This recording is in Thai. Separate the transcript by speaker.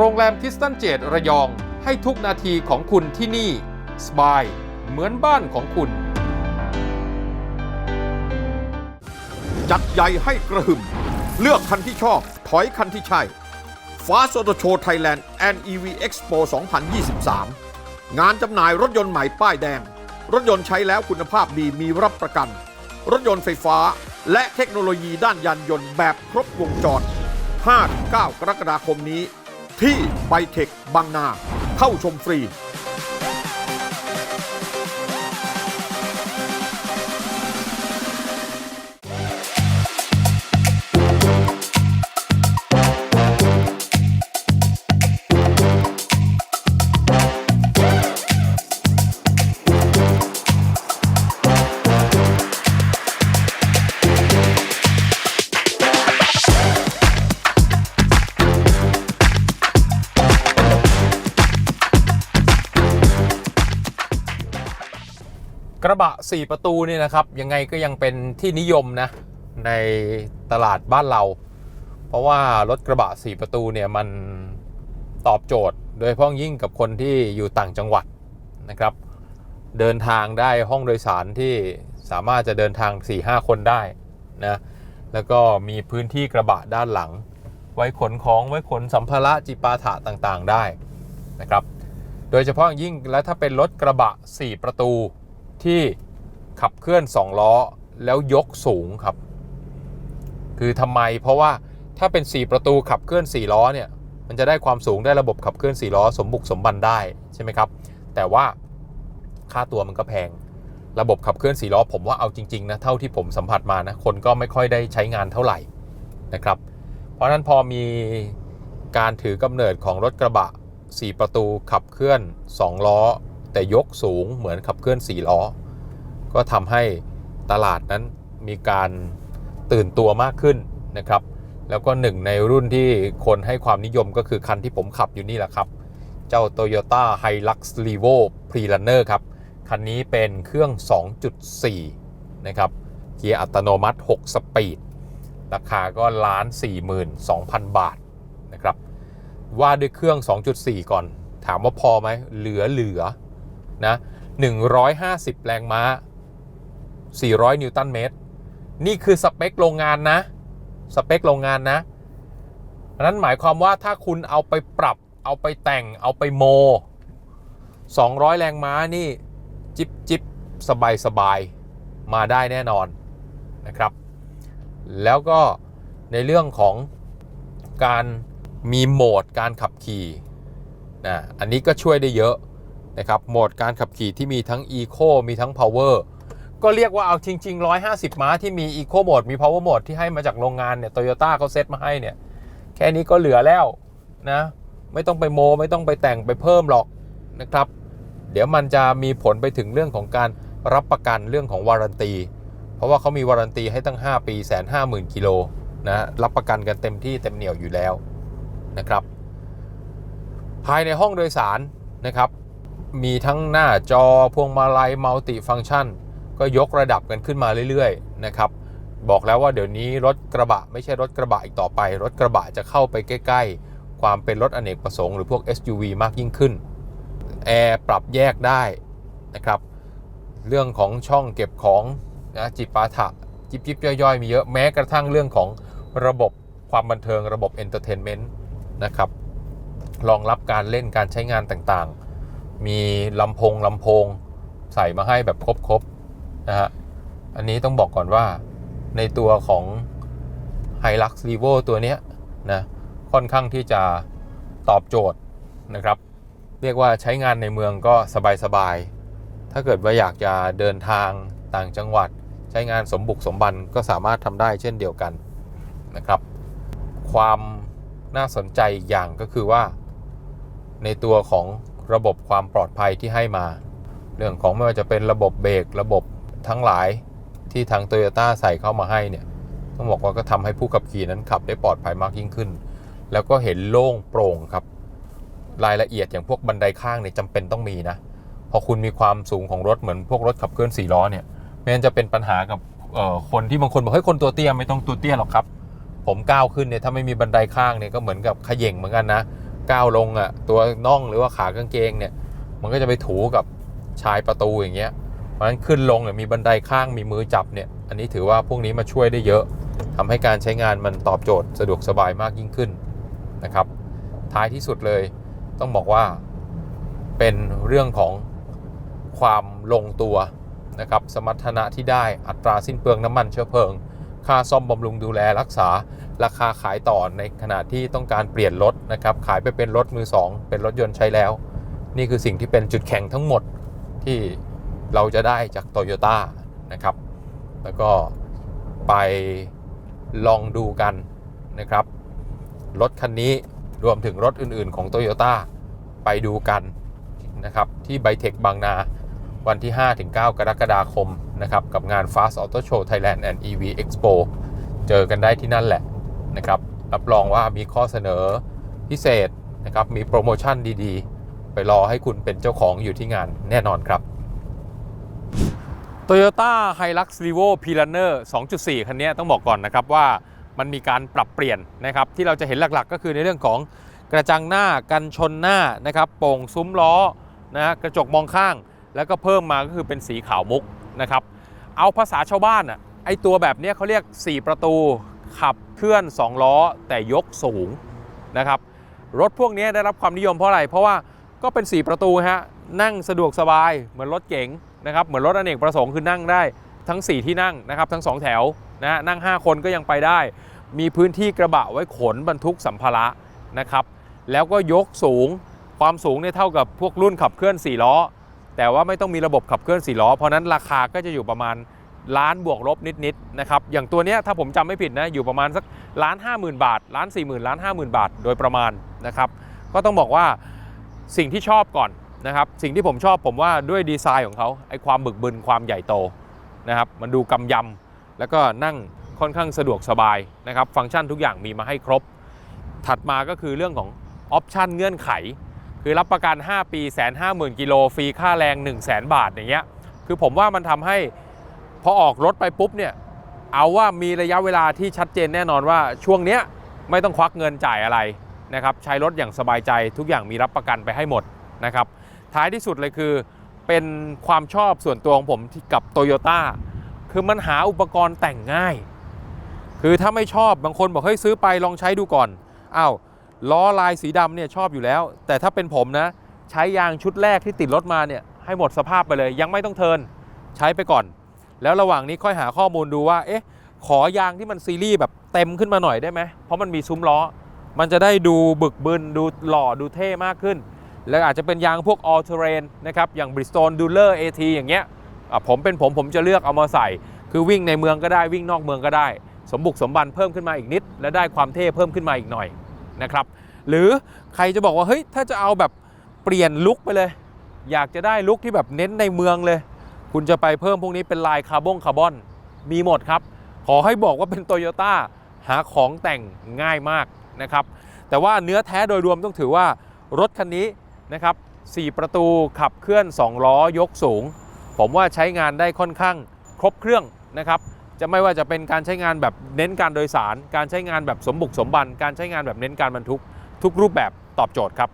Speaker 1: โรงแรมทิสตันเจดระยองให้ทุกนาทีของคุณที่นี่ สบาย เหมือนบ้านของคุณ
Speaker 2: จัดใหญ่ให้กระหึ่ม เลือกคันที่ชอบ ถอยคันที่ใช่ฟ้าโซโตโชไทยแลนด์ and EV Expo 2023 งานจำหน่ายรถยนต์ใหม่ป้ายแดง รถยนต์ใช้แล้วคุณภาพดีมีรับประกัน รถยนต์ไฟฟ้า และเทคโนโลยีด้านยานยนต์แบบครบวงจร 5-9 กรกฎาคมนี้ ที่ไบเทคบางนา เข้าชมฟรี
Speaker 1: ระบะ 4 ประตูเนี่ยนะครับ ยังไงก็ยังเป็นที่นิยมนะ ในตลาดบ้านเรา เพราะว่ารถกระบะ 4 ประตูเนี่ยมันตอบโจทย์ โดยเฉพาะยิ่งกับคนที่อยู่ต่างจังหวัดนะครับ เดินทางได้ห้องโดยสารที่สามารถจะเดินทาง 4-5 คนได้นะแล้วก็มีพื้นที่กระบะด้านหลัง ไว้ขนของไว้ขนสัมภาระจิปาถะต่างๆได้นะครับ โดยเฉพาะยิ่งแล้วถ้าเป็นรถกระบะ 4 ประตู ที่ขับเคลื่อน 2 ล้อ แล้วยกสูงครับ คือทำไมเพราะว่าถ้าเป็น 4 ประตูขับเคลื่อน 4 ล้อเนี่ยมันจะได้ความสูงได้ระบบขับเคลื่อน 4 ล้อ สมบุกสมบันได้ใช่ไหมครับ แต่ว่าค่าตัวมันก็แพง ระบบขับเคลื่อน 4 ล้อ ผมว่าเอาจริงๆนะเท่าที่ผมสัมผัสมานะคนก็ไม่ค่อยได้ใช้งานเท่าไหร่นะครับ เพราะฉะนั้นพอมีการถือกำเนิดของรถกระบะ 4 ประตูขับเคลื่อน 2 ล้อ แต่ยกสูงเหมือนขับเคลื่อน4ล้อ ก็ทำให้ตลาดนั้นมีการตื่นตัวมากขึ้นนะครับ แล้วก็หนึ่งในรุ่นที่คนให้ความนิยมก็คือคันที่ผมขับอยู่นี่แหละครับ เจ้า Toyota Hilux Revo Prerunner ครับ คันนี้เป็นเครื่อง 2.4 นะครับเกียร์อัตโนมัติ 6 สปีด ราคาก็ล้าน42,000 บาทนะครับ ว่าด้วยเครื่อง 2.4 ก่อน ถามว่าพอไหม เหลือเหลือ นะ150 แรงม้า 400 นิวตันเมตร นี่คือสเปคโรงงานนะ สเปคโรงงานนะนนั้นหมายความว่าถ้าคุณเอาไปปรับ เอาไปแต่ง เอาไปโม 200 แรงม้านี่ จิบจิบสบายสบายมาได้แน่นอนนะครับ แล้วก็ในเรื่องของการมีโหมดการขับขี่นะอันนี้ก็ช่วยได้เยอะ นะครับโหมดการขับขี่ที่มีทั้ง Eco มีทั้ง Power ก็เรียกว่าเอาจริง ๆ 150 ม้าที่มี Eco Mode มี Power Mode ที่ให้มาจากโรงงานเนี่ยโตโยต้าเขาเซตมาให้เนี่ยแค่นี้ก็เหลือแล้วนะไม่ต้องไปโม ไม่ต้องไปแต่งไปเพิ่มหรอกนะครับ เดี๋ยวมันจะมีผลไปถึงเรื่องของการรับประกันเรื่องของวารันตี เพราะว่าเขามีวารันตีให้ตั้ง 5 ปีแสนห้าหมื่นกิโลนะรับประกันกันเต็มที่เต็มเหนียวอยู่แล้วนะครับ ภายในห้องโดยสารนะครับ มีทั้งหน้าจอพวงมาลัยมัลติฟัง c t ชัน ก็ยกระดับกันขึ้นมาเรื่อยๆนะครับบอกแล้วว่าเดี๋ยวนี้รถกระบะไม่ใช่รถกระบะอีกต่อไป รถกระบะจะเข้าไปใกล้ ๆ ความเป็นรถอเนกประสงค์หรือพวก SUV มากยิ่งขึ้นแอร์ปรับแยกได้นะครับเรื่องของช่องเก็บของนะจิปาถะจิบจิบย่อยๆ มีเยอะแม้กระทั่งเรื่องของระบบความบันเทิงระบบเอนเตอร์เทนเมนต์นะครับรองรับการเล่นการใช้งานต่างๆ มีลำโพงลำโพงใส่มาให้แบบครบๆนะฮะ อันนี้ต้องบอกก่อนว่าในตัวของ Hilux Revo ตัวเนี้ยนะค่อนข้างที่จะตอบโจทย์นะครับ เรียกว่าใช้งานในเมืองก็สบายๆ ถ้าเกิดว่าอยากจะเดินทางต่างจังหวัด ใช้งานสมบุกสมบันก็สามารถทำได้เช่นเดียวกันนะครับ ความน่าสนใจอีกอย่างก็คือว่า ในตัวของ ระบบความปลอดภัยที่ให้มา เรื่องของไม่ว่าจะเป็นระบบเบรกระบบทั้งหลายที่ทาง t o y ยต้ใส่เข้ามาให้เนี่ยต้องบอกว่าก็ทำให้ผู้ขับขี่นั้นขับได้ปลอดภัยมากยิ่งขึ้น แล้วก็เห็นโล่งโปร่งครับ รายละเอียดอย่างพวกบันไดข้างเนี่ยจำเป็นต้องมีนะพอคุณมีความสูงของรถเหมือนพวกรถขับเคลื่อน4ล้อเนี่ยไม่งั้นจะเป็นปัญหากับคนที่บางคนบอกเฮ้ยคนตัวเตี้ยไม่ต้องตัวเตี้ยหรอกครับ ผมก้าวขึ้นเนี่ยถ้าไม่มีบันไดข้างเนี่ยก็เหมือนกับขย่งเหมือนกันนะ ก้าวลงอะ่ะตัวน่องหรือว่าขากางเกงเนี่ย มันก็จะไปถูกับชายประตูอย่างเงี้ยเพราะฉะนั้นขึ้นลงเนี่ยมีบันไดข้างมีมือจับเนี่ยอันนี้ถือว่าพวกนี้มาช่วยได้เยอะทำให้การใช้งานมันตอบโจทย์สะดวกสบายมากยิ่งขึ้นนะครับ ท้ายที่สุดเลยต้องบอกว่าเป็นเรื่องของความลงตัวนะครับ สมรรถนะที่ได้อัตราสิ้นเปลืองน้ำมันเชื้อเพลิง ค่าซ่อมบำรุงดูแลรักษา ราคาขายต่อในขณะที่ต้องการเปลี่ยนรถนะครับ ขายไปเป็นรถมือ 2 เป็นรถยนต์ใช้แล้ว นี่คือสิ่งที่เป็นจุดแข็งทั้งหมดที่เราจะได้จากโตโยต้านะครับ แล้วก็ไปลองดูกันนะครับ รถคันนี้รวมถึงรถอื่น ๆ ของ t o y ยต้ไปดูกันนะครับ ที่ไบเทคบางนาวันที่ 5-9 กรกฎาคมนะครับ กับงาน Fast Auto Show Thailand and EV Expo เจอกันได้ที่นั่นแหละ นะครับรับรองว่ามีข้อเสนอพิเศษนะครับมีโปรโมชั่นดีๆ ไปรอให้คุณเป็นเจ้าของอยู่ที่งานแน่นอนครับ Toyota Hilux Revo p i l a n e r 2.4 คันนี้ต้องบอกก่อนนะครับว่ามันมีการปรับเปลี่ยนนะครับที่เราจะเห็นหลักๆ ก็คือในเรื่องของกระจังหน้ากันชนหน้านะครับโป่งซุ้มล้อนะกระจกมองข้าง แล้วก็เพิ่มมาก็คือเป็นสีขาวมุกนะครับเอาภาษาชาวบ้านอะไอตัวแบบนี้เขาเรียก 4 ประตู ขับเคลื่อน 2 ล้อแต่ยกสูงนะครับ รถพวกนี้ได้รับความนิยมเพราะอะไร เพราะว่าก็เป็น 4 ประตูฮะนั่งสะดวกสบายเหมือนรถเก๋งนะครับเหมือนรถอเนกประสงค์คือนั่งได้ทั้ง 4 ที่นั่งนะครับทั้ง 2 แถวนะฮะนั่ง 5 คนก็ยังไปได้ มีพื้นที่กระบะไว้ขนบรรทุกสัมภาระนะครับแล้วก็ยกสูงความสูงเนี่ยเท่ากับพวกรุ่นขับเคลื่อน 4 ล้อ แต่ว่าไม่ต้องมีระบบขับเคลื่อน 4 ล้อ เพราะนั้นราคาก็จะอยู่ประมาณ ล้านบวกลบนิดๆนะครับอย่างตัวเนี้ยถ้าผมจำไม่ผิดนะอยู่ประมาณสักล้านห้าหมื่นบาทล้านสี่หมื่นล้านห้าหมื่นบาทโดยประมาณนะครับก็ต้องบอกว่าสิ่งที่ชอบก่อนนะครับสิ่งที่ผมชอบผมว่าด้วยดีไซน์ของเขาไอ้ความบึกบึนความใหญ่โตนะครับมันดูกำยำแล้วก็นั่งค่อนข้างสะดวกสบายนะครับฟังก์ชันทุกอย่างมีมาให้ครบ ถัดมาก็คือเรื่องของออปชันเงื่อนไข คือรับประกัน 5 ปีแสนห้าหมื่นกิโลฟรีค่าแรง 1 0 0 0 0แสนบาทอย่างเงี้ยคือผมว่ามันทำให้ พอออกรถไปปุ๊บเนี่ยเอาว่ามีระยะเวลาที่ชัดเจนแน่นอนว่าช่วงเนี้ยไม่ต้องควักเงินจ่ายอะไรนะครับใช้รถอย่างสบายใจทุกอย่างมีรับประกันไปให้หมดนะครับท้ายที่สุดเลยคือเป็นความชอบส่วนตัวของผมที่กับ t o y ยต้าคือมันหาอุปกรณ์แต่งง่าย คือถ้าไม่ชอบบางคนบอกเฮ้ยซื้อไปลองใช้ดูก่อนอ้าวล้อลายสีดำเนี่ยชอบอยู่แล้ว แต่ถ้าเป็นผมนะ ใช้ยางชุดแรกที่ติดรถมาเนี่ยให้หมดสภาพไปเลย ยังไม่ต้องเทินใช้ไปก่อน แล้วระหว่างนี้ค่อยหาข้อมูลดูว่าเอ๊ะขอยางที่มันซีรีส์แบบเต็มขึ้นมาหน่อยได้ไหมเพราะมันมีซุ้มล้อ มันจะได้ดูบึกบึนดูหล่อดูเท่มากขึ้น แล้วอาจจะเป็นยางพวก all terrain นะครับอย่าง Bridgestone Dueler AT อย่างเงี้ยผมเป็นผมผมจะเลือกเอามาใส่ คือวิ่งในเมืองก็ได้วิ่งนอกเมืองก็ได้ สมบุกสมบันเพิ่มขึ้นมาอีกนิด และได้ความเท่เพิ่มขึ้นมาอีกหน่อยนะครับหรือใครจะบอกว่าเฮ้ยถ้าจะเอาแบบเปลี่ยนลุคไปเลย อยากจะได้ลุคที่แบบเน้นในเมืองเลย คุณจะไปเพิ่มพวกนี้เป็นลายคาร์บอนคาร์บอนมีหมดครับ ขอให้บอกว่าเป็นโตโยต้าหาของแต่งง่ายมากนะครับ แต่ว่าเนื้อแท้โดยรวมต้องถือว่ารถคันนี้นะครับ4ประตูขับเคลื่อน 2 ล้อยกสูง ผมว่าใช้งานได้ค่อนข้างครบเครื่องนะครับจะไม่ว่าจะเป็นการใช้งานแบบเน้นการโดยสาร การใช้งานแบบสมบุกสมบัน การใช้งานแบบเน้นการบรรทุก ทุกรูปแบบตอบโจทย์ครับ